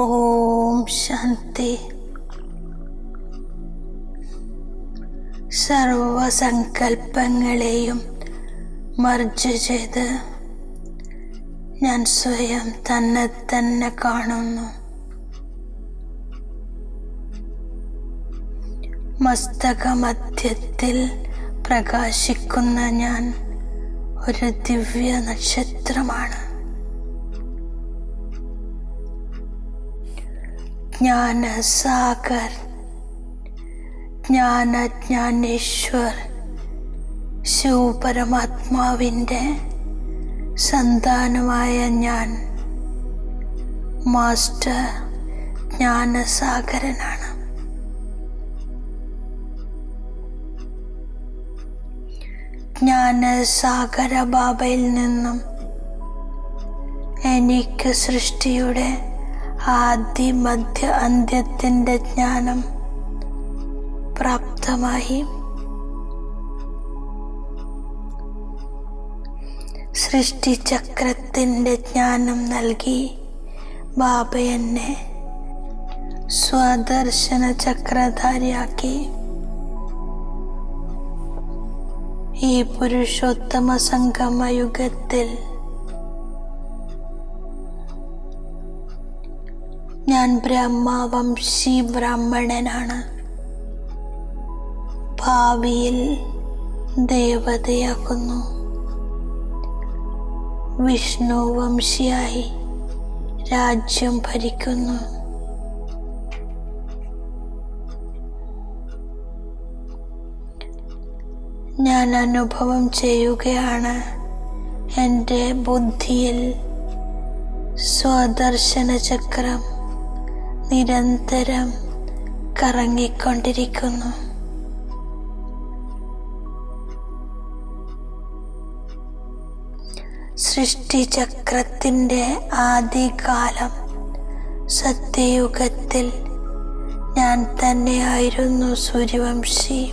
Om Shanti. സർവസങ്കൽപ്പങ്ങളെയും merge ചെയ്ത് ഞാൻ സ്വയം തന്നെ തന്നെ കാണുന്നു. മസ്തകമധ്യത്തിൽ പ്രകാശിക്കുന്ന ഞാൻ ഒരു ദിവ്യ നക്ഷത്രമാണ് ജ്ഞാനസാഗർ ജ്ഞാനജ്ഞാനേശ്വർ ശിവപരമാത്മാവിന്റെ സന്താനമായ ഞാൻ മാസ്റ്റർ ജ്ഞാനസാഗരനാണ്. ജ്ഞാനസാഗര ബാബയിൽ നിന്നും എനിക്ക് സൃഷ്ടിയുടെ ആദ്യ മധ്യ അന്ത്യത്തിന്റെ ജ്ഞാനം പ്രാപ്തമായി. സൃഷ്ടിചക്രത്തിന്റെ ജ്ഞാനം നൽകി ബാബ എന്നെ സ്വദർശന ചക്രധാരിയാക്കി ഈ പുരുഷോത്തമ സംഗമ യുഗത്തിൽ ഞാൻ ബ്രഹ്മവംശി ബ്രാഹ്മണനാണ് ഭാവിയിൽ ദേവതയാക്കുന്നു വിഷ്ണു വംശിയായി രാജ്യം ഭരിക്കുന്നു. ഞാൻ അനുഭവം ചെയ്യുകയാണ്. എന്റെ ബുദ്ധിയിൽ സ്വദർശന ചക്രം നിരന്തരം കറങ്ങിക്കൊണ്ടിരിക്കുന്നു. സൃഷ്ടിചക്രത്തിന്റെ ആദ്യകാലം സത്യയുഗത്തിൽ ഞാൻ തന്നെയായിരുന്നു സൂര്യവംശി.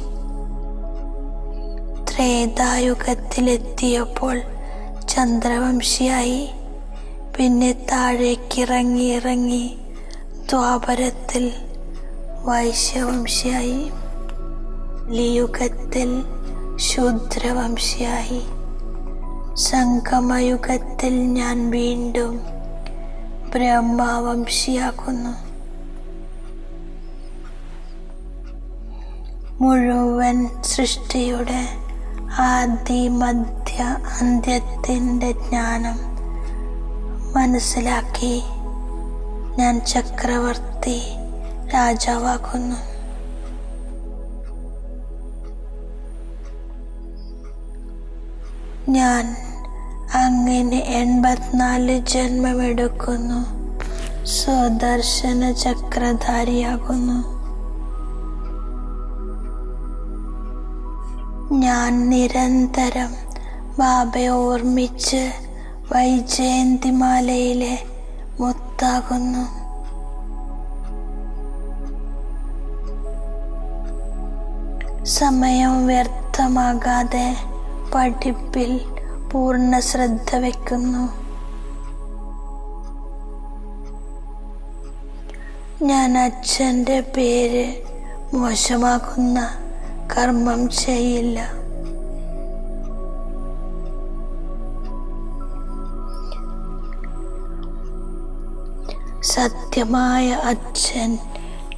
ത്രേതായുഗത്തിലെത്തിയപ്പോൾ ചന്ദ്രവംശിയായി. പിന്നെ താഴേക്കിറങ്ങി ഇറങ്ങി ദ്വാപരത്തിൽ വൈശ്യവംശിയായി. ലിയുഗത്തിൽ ശൂദ്രവംശിയായി. സംഗമയുഗത്തിൽ ഞാൻ വീണ്ടും ബ്രഹ്മവംശിയാക്കുന്നു മുഴുവൻ സൃഷ്ടിയുടെ ആദി മധ്യ അന്ത്യത്തിന്റെ ജ്ഞാനം മനസ്സിലാക്കി ഞാൻ ചക്രവർത്തി രാജാവാകുന്നു. ഞാൻ അങ്ങനെ എൺപത്തിനാല് ജന്മമെടുക്കുന്നു. സ്വദർശന ചക്രധാരിയാകുന്നു. ഞാൻ നിരന്തരം ബാബയെ ഓർമ്മിച്ച് വൈജയന്തിമാലയിലെ മുത്താകുന്നു സമയം വ്യർത്ഥമാകാതെ പഠിപ്പിൽ പൂർണ ശ്രദ്ധ വയ്ക്കുന്നു ഞാൻ അച്ഛന്റെ പേര് മോശമാക്കുന്ന കർമ്മം ചെയ്യില്ല. സത്യമായ അച്ഛൻ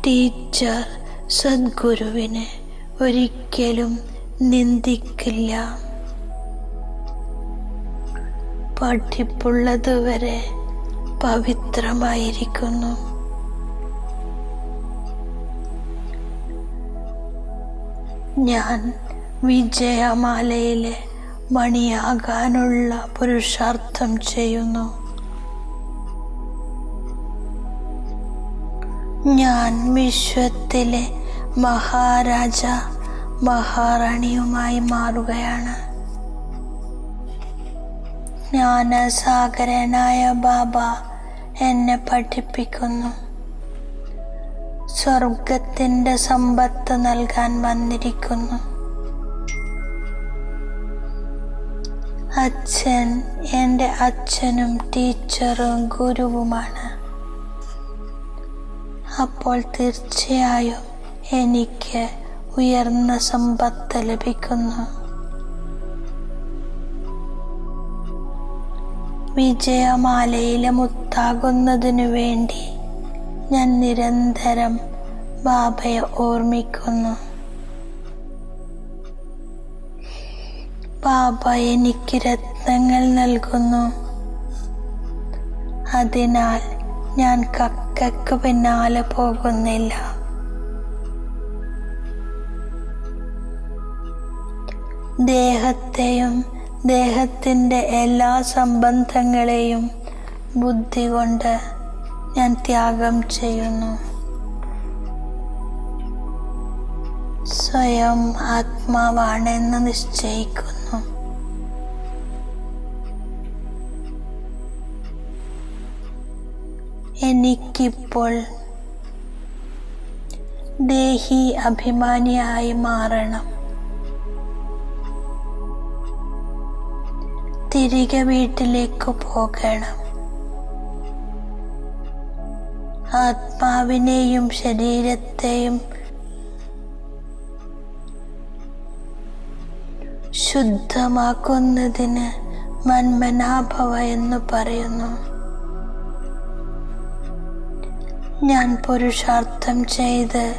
ടീച്ചർ സദ്ഗുരുവിനെ ഒരിക്കലും നിന്ദിക്കില്ല. പഠിപ്പുള്ളതുവരെ പവിത്രമായിരിക്കുന്നു. ഞാൻ വിജയമാലയിലെ മണിയാകാനുള്ള പുരുഷാർത്ഥം ചെയ്യുന്നു. ഞാൻ വിശ്വത്തിലെ മഹാരാജ മഹാറാണിയുമായി മാറുകയാണ്. ജ്ഞാനസാഗരനായ ബാബ എന്നെ പഠിപ്പിക്കുന്നു. സ്വർഗത്തിന്റെ സമ്പത്ത് നൽകാൻ വന്നിരിക്കുന്നു. അച്ഛൻ എന്റെ അച്ഛനും ടീച്ചറും ഗുരുവുമാണ്. അപ്പോൾ തീർച്ചയായും എനിക്ക് ഉയർന്ന സമ്പത്ത് ലഭിക്കുന്നു. വിജയമാലയിലെ മുത്താകുന്നതിനു വേണ്ടി ഞാൻ നിരന്തരം ബാബയെ ഓർമ്മിക്കുന്നു. ബാബ എനിക്ക് രത്നങ്ങൾ നൽകുന്നു. അതിനാൽ ഞാൻ കക്കയ്ക്ക് പിന്നാലെ പോകുന്നില്ല. ദേഹത്തെയും ദേഹത്തിന്റെ എല്ലാ സംബന്ധങ്ങളെയും ബുദ്ധി കൊണ്ട് ഞാൻ ത്യാഗം ചെയ്യുന്നു. സ്വയം ആത്മാവാണെന്ന് നിശ്ചയിക്കുന്നു. എനിക്കിപ്പോൾ ദേഹി അഭിമാനിയായി മാറണം. തിരികെ വീട്ടിലേക്ക് പോകണം. ആത്മാവിനെയും ശരീരത്തെയും ശുദ്ധമാക്കുന്നതിന് മന്മനാഭവ എന്ന് പറയുന്നു. ഞാൻ പുരുഷാർത്ഥം ചെയ്ത്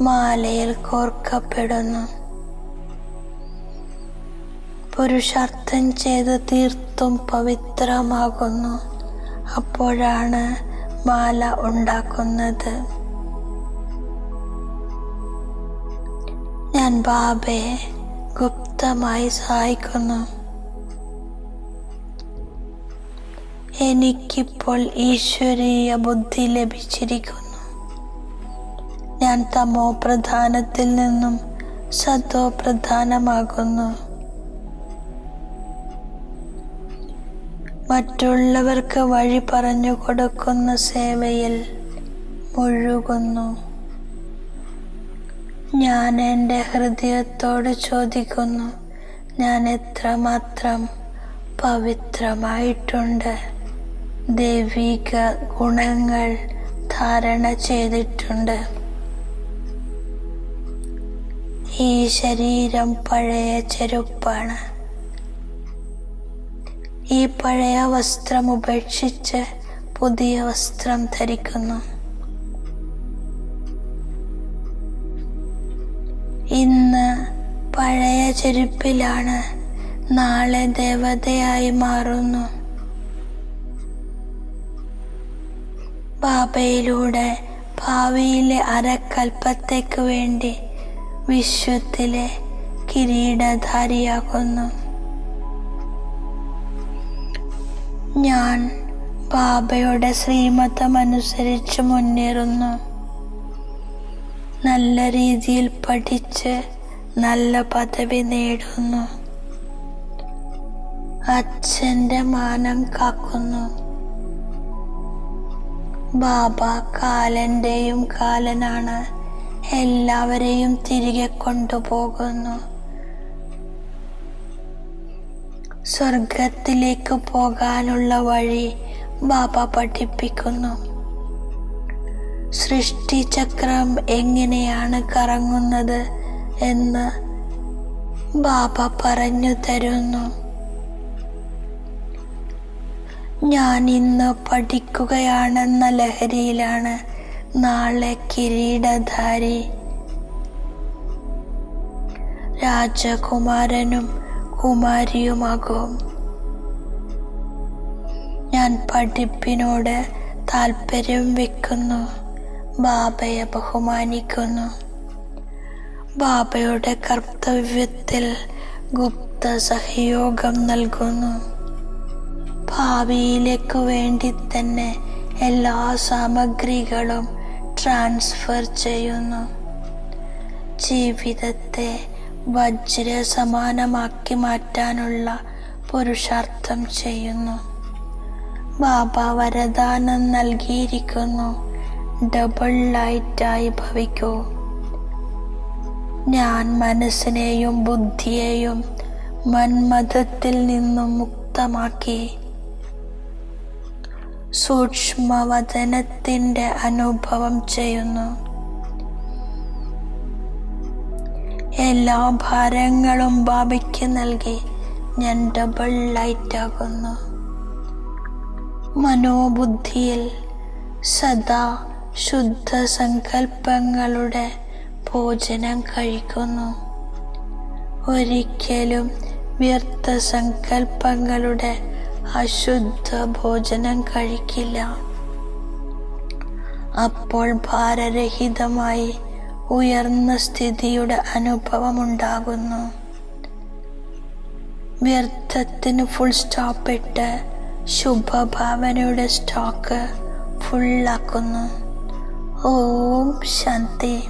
മാലയിൽ കോർക്കപ്പെടുന്നു. പുരുഷാർത്ഥം ചെയ്ത് തീർത്തും പവിത്രമാകുന്നു. അപ്പോഴാണ് മാല ഉണ്ടാക്കുന്നത്. ഞാൻ ബാബയെ ഗുപ്തമായി സഹായിക്കുന്നു. എനിക്കിപ്പോൾ ഈശ്വരീയ ബുദ്ധി ലഭിച്ചിരിക്കുന്നു. ഞാൻ തമോ പ്രധാനത്തിൽ നിന്നും സതോ പ്രധാനമാകുന്നു. മറ്റുള്ളവർക്ക് വഴി പറഞ്ഞു കൊടുക്കുന്ന സേവയിൽ മുഴുകുന്നു. ഞാൻ എന്റെ ഹൃദയത്തോട് ചോദിക്കുന്നു ഞാൻ എത്രമാത്രം പവിത്രമായിട്ടുണ്ട്? ദൈവിക ഗുണങ്ങൾ ധാരണ ചെയ്തിട്ടുണ്ട്. ഈ ശരീരം പഴയ ചെരുപ്പാണ്. ഈ പഴയ വസ്ത്രം ഉപേക്ഷിച്ച് പുതിയ വസ്ത്രം ധരിക്കുന്നു. ഇന്ന് പഴയ ചെരുപ്പിലാണ് നാളെ ദേവതയായി മാറുന്നു. ബാബയിലൂടെ ഭാവിയിലെ അരക്കൽപ്പത്തേക്ക് വേണ്ടി വിശ്വത്തിലെ കിരീടധാരിയാകുന്നു. ഞാൻ ബാബയുടെ ശ്രീമതം അനുസരിച്ച് മുന്നേറുന്നു. നല്ല രീതിയിൽ പഠിച്ച് നല്ല പദവി നേടുന്നു. അച്ഛന്റെ മാനം കാക്കുന്നു. ബാബ കാലന്റെയും കാലനാണ്. എല്ലാവരെയും തിരികെ കൊണ്ടുപോകുന്നു. സ്വർഗത്തിലേക്ക് പോകാനുള്ള വഴി ബാബ പഠിപ്പിക്കുന്നു. സൃഷ്ടിചക്രം എങ്ങനെയാണ് കറങ്ങുന്നത് എന്ന് ബാബ പറഞ്ഞു തരുന്നു. ഞാൻ ഇന്ന് പഠിക്കുകയാണെന്ന ലഹരിയിലാണ് നാളെ കിരീടധാരി. രാജകുമാരനും കുമാരിയുമാകും. ഞാൻ പഠിപ്പിനോട് താല്പര്യം വെക്കുന്നു. ബാബയെ ബഹുമാനിക്കുന്നു. ബാബയുടെ കർത്തവ്യത്തിൽ ഗുപ്ത സഹയോഗം നൽകുന്നു. ഭാവിയിലേക്ക് വേണ്ടി തന്നെ എല്ലാ സാമഗ്രികളും ട്രാൻസ്ഫർ ചെയ്യുന്നു. ജീവിതത്തെ വജ്ര സമാനമാക്കി മാറ്റാനുള്ള പുരുഷാർത്ഥം ചെയ്യുന്നു. ബാബ വരദാനം നൽകിയിരിക്കുന്നു. ഡബിൾ ലൈറ്റായി ഭവിക്കൂ. ഞാൻ മനസ്സിനെയും ബുദ്ധിയെയും മന്മഥത്തിൽ നിന്നും മുക്തമാക്കി സൂക്ഷ്മവദനത്തിന്റെ അനുഭവം ചെയ്യുന്നു. എല്ലാ ഭാരങ്ങളും ബാബയ്ക്ക് നൽകി ഞാൻ ഡബിൾ ലൈറ്റ് ആകുന്നു. മനോബുദ്ധിയിൽ സദാ ശുദ്ധ സങ്കല്പങ്ങളുടെ ഭോജനം കഴിക്കുന്നു. ഒരിക്കലും വ്യർത്ഥ സങ്കല്പങ്ങളുടെ അശുദ്ധ ഭോജനം കഴിക്കില്ല. അപ്പോൾ ഭാരരഹിതമായി ഉയർന്ന സ്ഥിതിയുടെ അനുഭവമുണ്ടാകുന്നു. വ്യർത്ഥത്തിന് ഫുൾ സ്റ്റോപ്പ് ഇട്ട് ശുഭഭാവനയുടെ സ്റ്റോക്ക് ഫുള്ളാക്കുന്നു ഓം ശാന്തി.